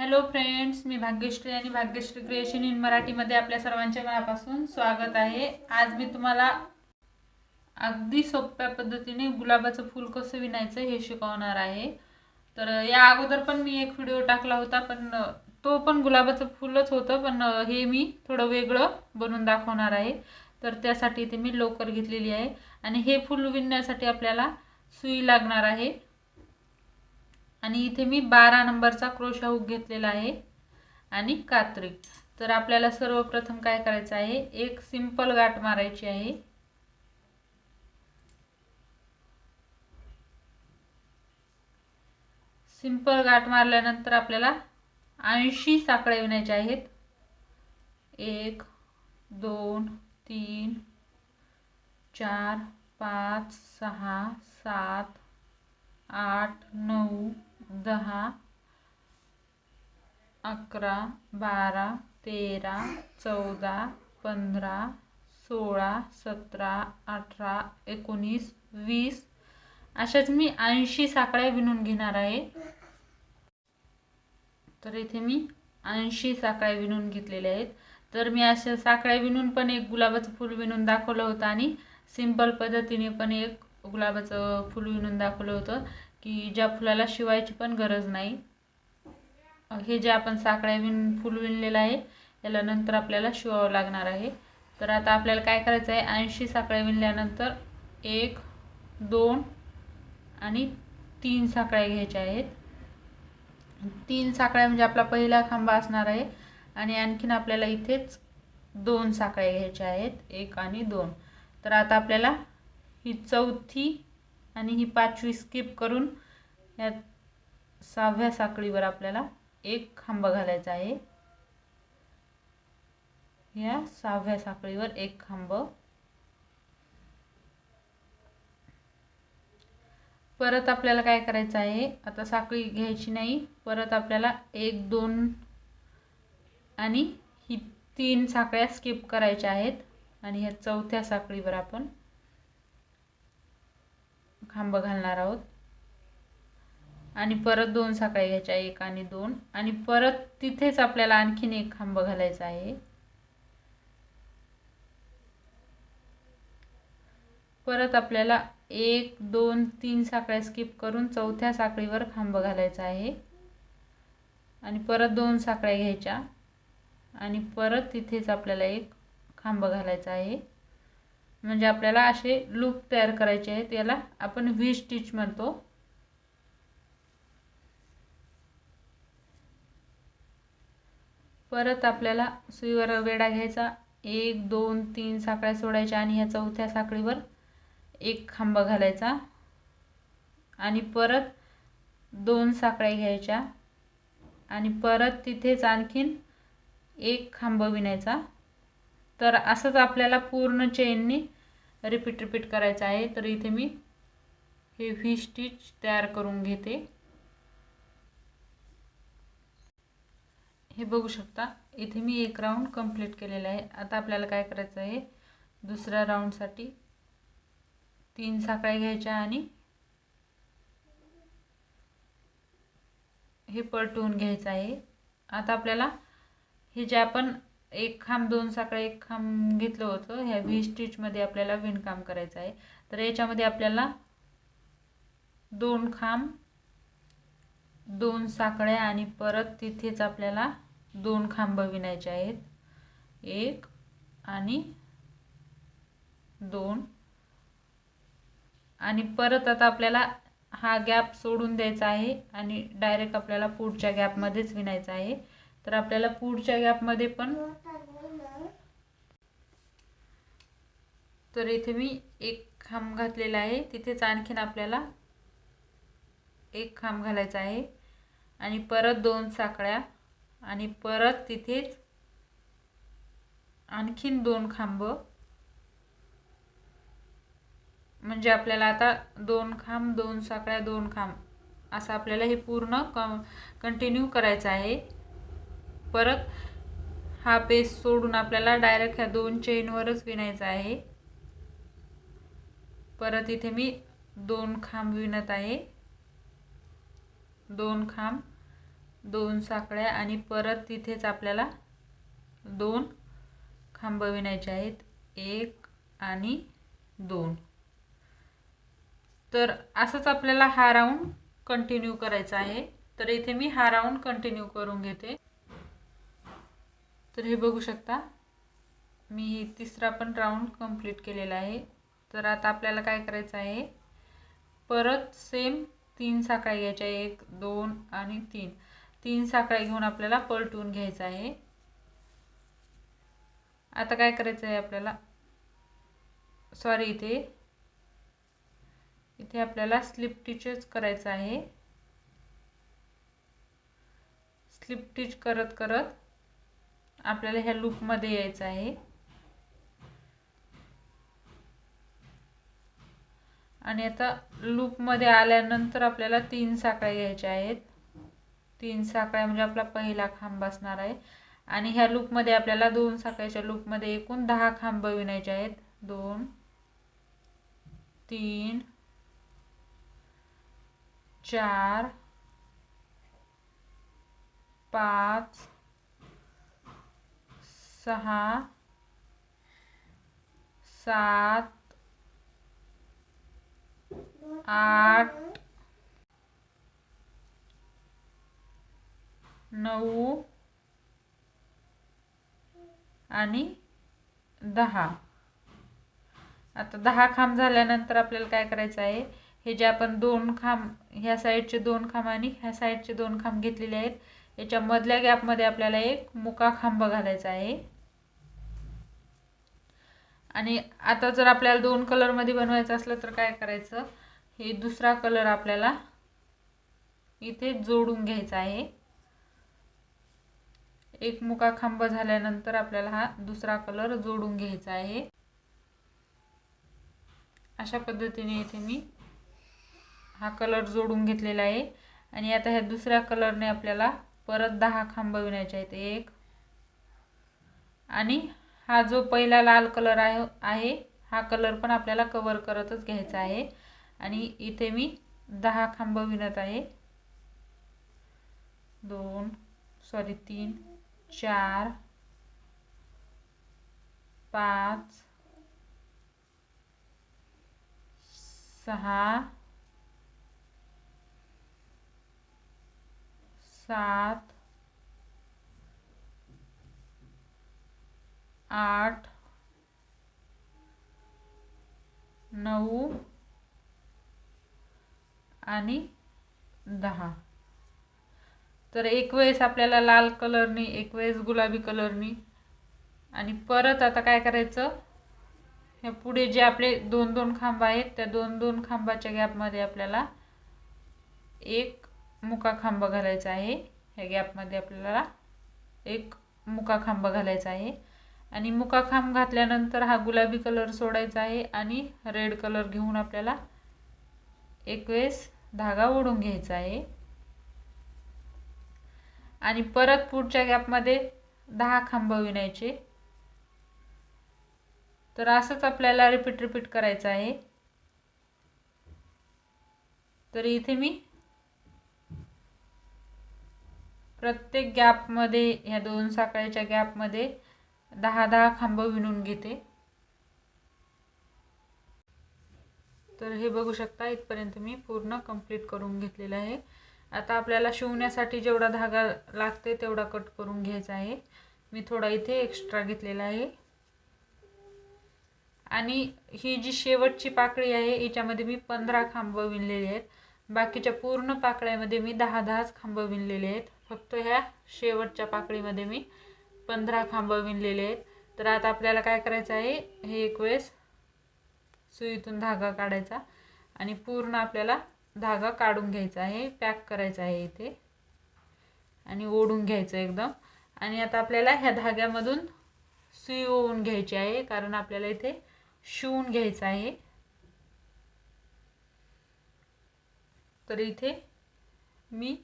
Hello friends मी भाग्यश्री आणि Bhagyashree creation in मराठीमध्ये आपल्या सर्वांच्या मनापासून स्वागत आहे. आज मी तुम्हाला अगदी सोप्या पद्धतीने गुलाबाचं फूल कसं विणायचं हे शिकवणार आहे. तर या अगोदर पण मी एक व्हिडिओ टाकला होता पण तो पण गुलाबाचं फुलच होतं पण हे मी थोडं वेगळं बनवून दाखवणार आहे. तर त्यासाठी इथे मी लोकर घेतलेली आहे. आणि हे फूल विणण्यासाठी आपल्याला सुई लागणार आहे. आणि इथे मी बारा नंबरचा क्रोशा हुक घेतलेला आहे आणि कात्री. तर आपल्याला सर्वप्रथम काय करायचं आहे? एक सिंपल गाठ मारायची आहे. सिंपल गाठ मारल्यानंतर आपल्याला ऐंशी साकळ्या विणायच्या आहेत. एक दोन तीन चार पाच सहा सात आठ नऊ दहा अकरा बारा तेरा चौदा पंधरा सोळा सतरा अठरा एकोणीस वीस. अशाच मी ऐंशी साकळ्या विणून घेणार आहे. तर इथे मी ऐंशी साकळ्या विणून घेतलेल्या आहेत. तर मी अशा साकळ्या विणून पण एक गुलाबाचं फूल विणून दाखवलं होतं आणि सिंपल पद्धतीने पण एक गुलाबाचं फूल विणून दाखवलं होतं. की ज्या फुलाला शिवायची पण गरज नाही. हे जे आपण साकळ्या विण फुल विणलेलं आहे याला नंतर आपल्याला शिवावं लागणार आहे. तर आता आपल्याला काय करायचं आहे? ऐंशी साकळ्या विणल्यानंतर एक दोन आणि तीन साकळ्या घ्यायच्या आहेत. तीन साकळ्या म्हणजे आपला पहिला खांबा असणार आहे आणि आणखीन आपल्याला इथेच दोन साकळ्या घ्यायच्या आहेत. एक आणि दोन. तर आता आपल्याला ही चौथी आणि ही पाचवी स्किप करून या सहाव्या साखळीवर आपल्याला एक खांब घालायचा आहे. या सहाव्या साखळीवर एक खांब. परत आपल्याला काय करायचं आहे? आता साखळी घ्यायची नाही. परत आपल्याला एक दोन आणि ही तीन साखळ्या स्किप करायच्या आहेत. आणि ह्या चौथ्या साखळीवर आपण खांब घालणार आहोत. आणि परत दोन साखळ्या घ्यायच्या एक आणि दोन. आणि परत तिथेच आपल्याला आणखीन एक खांब घालायचा आहे. परत आपल्याला एक दोन तीन साखळ्या स्किप करून चौथ्या साखळीवर खांब घालायचा आहे. आणि परत दोन साखळ्या घ्यायच्या. आणि परत तिथेच आपल्याला एक खांब घालायचा आहे. म्हणजे आपल्याला असे लूप तयार करायचे आहेत. याला आपण व्ही स्टिच म्हणतो. परत आपल्याला सुईवर वेडा घ्यायचा. एक दोन तीन साखळ्या सोडायच्या आणि ह्या चौथ्या साखळीवर एक खांब घालायचा. आणि परत दोन साखळ्या घ्यायच्या. आणि परत तिथेच आणखीन एक खांब विणायचा. तर असंच आपल्याला पूर्ण चेननी रिपीट रिपीट करायचं आहे. तर इथे मी हे व्ही स्टिच तयार करून घेते. हे बघू शकता इथे मी एक राऊंड कंप्लीट केलेला आहे. आता आपल्याला काय करायचं आहे? दुसऱ्या राऊंडसाठी तीन साखळ्या घ्यायच्या आणि हे पलटवून घ्यायचं आहे. आता आपल्याला हे जे आपण एक खांब दोन साखळ्या एक खांब घेतलं होतं. ह्या व्ही स्टिचमध्ये आपल्याला विणकाम करायचं आहे. तर याच्यामध्ये आपल्याला दोन खांब दोन साखळ्या आणि परत तिथेच आपल्याला दोन खांब विणायचे आहेत. एक आणि दोन. आणि परत आता आपल्याला हा गॅप सोडून द्यायचा आहे आणि डायरेक्ट आपल्याला पुढच्या गॅपमध्येच विणायचा आहे. तर आपल्याला पुढच्या गॅपमध्ये पण तर इथे मी एक खांब घातलेला आहे. तिथेच आणखीन आपल्याला एक खांब घालायचा आहे. आणि परत दोन साकळ्या आणि परत तिथेच आणखीन दोन खांब. म्हणजे आपल्याला आता दोन खांब दोन साकळ्या दोन खांब. असं आपल्याला हे पूर्ण क कंटिन्यू करायचं आहे. परत हा पेस सोडून आपल्याला डायरेक्ट ह्या दोन चेनवरच विणायचा आहे. परत इथे मी दोन खांब विणत आहे. दोन खांब दोन साखळ्या आणि परत तिथेच आपल्याला दोन खांब विणायचे आहेत. एक आणि दोन. तर असंच आपल्याला हा राऊंड कंटिन्यू करायचा आहे. तर इथे मी हा राऊंड कंटिन्यू करून घेते. तर हे बघू शकता. मी तिसरा पण राऊंड कंप्लीट केलेला आहे. तर आता आपल्याला काय करायचं आहे? परत सेम तीन साखळ्या घ्यायच्या एक दोन आणि तीन. तीन साखळ्या घेऊन आपल्याला पलटून घ्यायचं आहे. आता काय करायचं आहे आपल्याला? सॉरी इथे. इथे आपल्याला स्लिप टिचच करायचं आहे. स्लिप टिच करत करत आपल्याला ह्या लूपमध्ये यायचं आहे. आणि आता लूपमध्ये आल्यानंतर आपल्याला तीन साखळ्या घ्यायच्या आहेत. तीन साखळ्या म्हणजे आपला पहिला खांब असणार आहे. आणि ह्या लूपमध्ये आपल्याला दोन साखळ्याच्या लूपमध्ये एकूण दहा खांब विणायचे आहेत. दोन तीन चार पाच सहा सात आठ नऊ आणि दहा. आता दहा खांब झाल्यानंतर आपल्याला काय करायचं आहे? हे जे आपण दोन खांब ह्या साईडचे दोन खांब आणि ह्या साईडचे दोन खांब घेतलेले आहेत याच्या मधल्या गॅपमध्ये आपल्याला एक मुका खांब घालायचा आहे. आणि आता जर आपल्याला दोन कलरमध्ये बनवायचं असलं तर काय करायचं? हे दुसरा कलर आपल्याला इथे जोडून घ्यायचा आहे. एक मुका खांब झाल्यानंतर आपल्याला हा दुसरा कलर जोडून घ्यायचा आहे. अशा पद्धतीने इथे मी हा कलर जोडून घेतलेला आहे. आणि आता ह्या दुसऱ्या कलरने आपल्याला परत दहा खांब विणायचे आहेत. एक आणि हा जो पहिला लाल कलर आहे आहे हा कलर पण आपल्याला कवर करतच घ्यायचा आहे. आणि इथे मी दहा खांब विणत आहे. दोन सॉरी तीन चार पाच सहा सात आठ नऊ आणि दहा. तर एक वेळेस आपल्याला लाल कलरनी एक वेळेस गुलाबी कलरनी आणि परत आता काय करायचं? ह्या पुढे जे आपले दोन दोन खांब आहेत त्या दोन दोन खांबाच्या गॅपमध्ये आपल्याला एक मुका खांब घालायचा आहे. ह्या गॅपमध्ये आपल्याला एक मुका खांब घालायचा आहे. आणि मुकाखांब घातल्यानंतर हा गुलाबी कलर सोडायचा आहे आणि रेड कलर घेऊन आपल्याला एक वेळेस धागा ओढून घ्यायचा आहे. आणि परत पुढच्या गॅपमध्ये दहा खांब विणायचे. तर असंच आपल्याला रिपीट रिपीट करायचं आहे. तर इथे मी प्रत्येक गॅपमध्ये ह्या दोन साखळ्याच्या गॅपमध्ये दहा दहा खांब विणून घेते. तर हे बघू शकता इथपर्यंत मी पूर्ण कंप्लीट करून घेतलेलं आहे. आता आपल्याला शिवण्यासाठी जेवढा धागा लागते तेवढा कट करून घ्यायचा आहे. मी थोडा इथे एक्स्ट्रा घेतलेला आहे. आणि ही जी शेवटची पाकळी आहे याच्यामध्ये मी पंधरा खांब विणलेले आहेत. बाकीच्या पूर्ण पाकळ्यामध्ये मी दहा दहाच खांब विणलेले आहेत. फक्त ह्या शेवटच्या पाकळीमध्ये मी पंधरा खांब विणलेले आहेत. तर आता आपल्याला काय करायचं आहे? हे एक वेळेस सुईतून धागा काढायचा आणि पूर्ण आपल्याला धागा काढून घ्यायचा आहे. पॅक करायचा आहे इथे. आणि ओढून घ्यायचं एकदम. आणि आता आपल्याला ह्या धाग्यामधून सुई ओवून घ्यायची आहे कारण आपल्याला इथे शिवून घ्यायचं आहे. तर इथे मी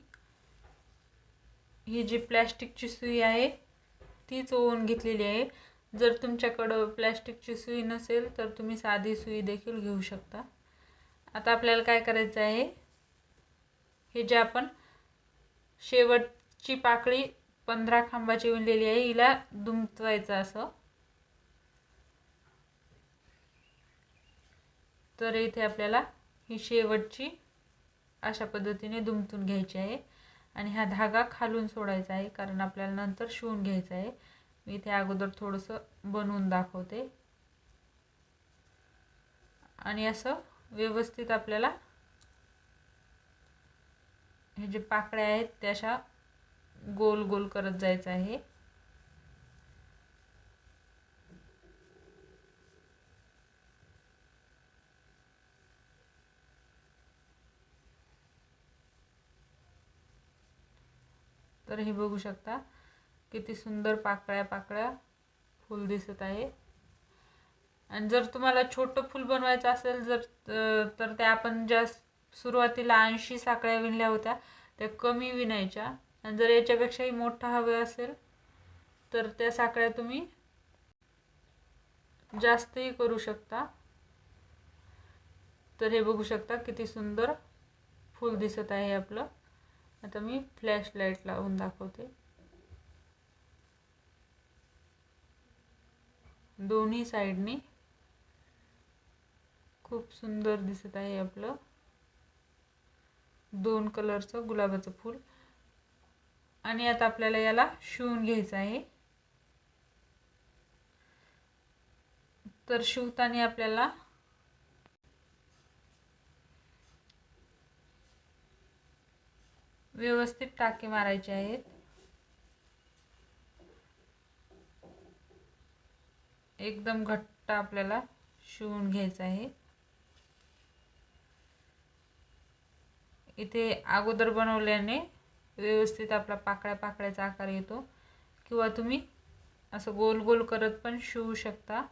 ही जी प्लॅस्टिकची सुई आहे तीच ओवून घेतलेली आहे. जर तुमच्याकडं प्लॅस्टिकची सुई नसेल तर तुम्ही साधी सुई देखील घेऊ शकता. आता आपल्याला काय करायचं आहे? हे जे आपण शेवटची पाकळी पंधरा खांबाची विणलेली आहे हिला दुमवायचं असं. तर इथे आपल्याला ही शेवटची अशा पद्धतीने दुमतून घ्यायची आहे. आणि हा धागा खालून सोडायचा आहे कारण आपल्याला नंतर शिवून घ्यायचा आहे. मी इथे अगोदर थोडंसं बनवून दाखवते. आणि असं व्यवस्थित आपल्याला हे जे पाकळ्या आहेत त्या अशा गोल गोल करत जायचं आहे. तर हे बघू शकता. किती सुंदर पाकळ्या पाकळ्या फूल दिसत आहे. आणि जर तुम्हाला छोटं फूल बनवायचं असेल जर तर त्या आपण ज्या सुरुवातीला ऐंशी साकळ्या विणल्या होत्या त्या कमी विणायच्या. आणि जर याच्यापेक्षाही मोठा हवे असेल तर त्या साकळ्या तुम्ही जास्तही करू शकता. तर हे बघू शकता किती सुंदर फूल दिसत आहे आपलं. आता मी फ्लॅश लाइट लावून दाखवते. दोन्ही साईडनी खूप सुंदर दिसत आहे आपलं. दोन कलरचं गुलाबाचं फूल. आणि आता आपल्याला याला शिवून घ्यायचं आहे. तर शिवताना आपल्याला व्यवस्थित टाके मारायचे आहेत. एकदम घट्ट आपल्याला शिवून घ्यायचं आहे. इथे अगोदर बनवल्याने व्यवस्थित आपला पाकळ्या पाकळ्याचा आकार येतो. किंवा तुम्ही असं गोल गोल करत पण शिवू शकता.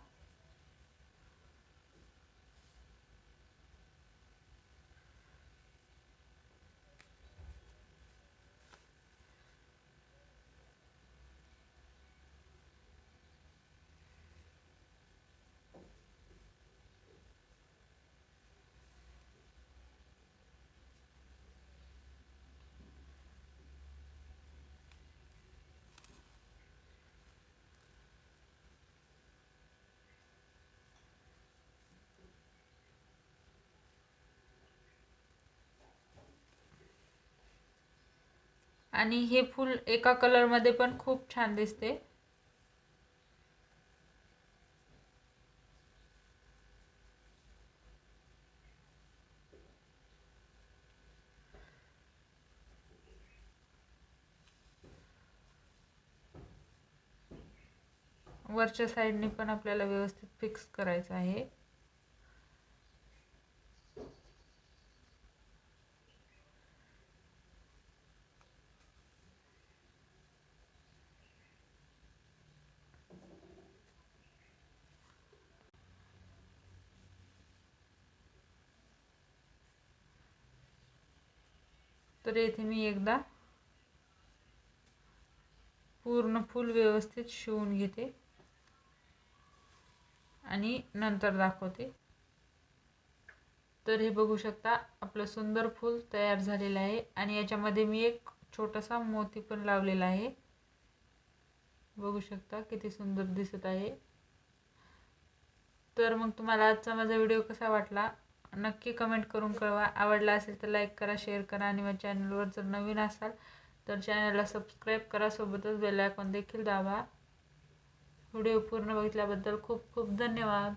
आणि हे फूल एका कलरमध्ये पण खूप छान दिसते. वरच्या साईडने पण आपल्याला व्यवस्थित फिक्स करायचं आहे. तर येथे मी एकदा पूर्ण फूल व्यवस्थित शिवून घेते आणि नंतर दाखवते. तर हे बघू शकता आपलं सुंदर फूल तयार झालेलं आहे आणि याच्यामध्ये मी एक छोटासा मोती पण लावलेला आहे. बघू शकता किती सुंदर दिसत आहे. तर मग तुम्हाला आजचा माझा व्हिडिओ कसा वाटला? नक्की कमेंट करून कळवा. आवडला असेल तर लाईक करा शेअर करा आणि माझ्या चॅनलवर जर नवीन असाल तर चॅनलला सबस्क्राईब करा. सोबतच बेल आयकॉन देखील दाबा. व्हिडिओ पूर्ण बघितल्याबद्दल खूप खूप धन्यवाद.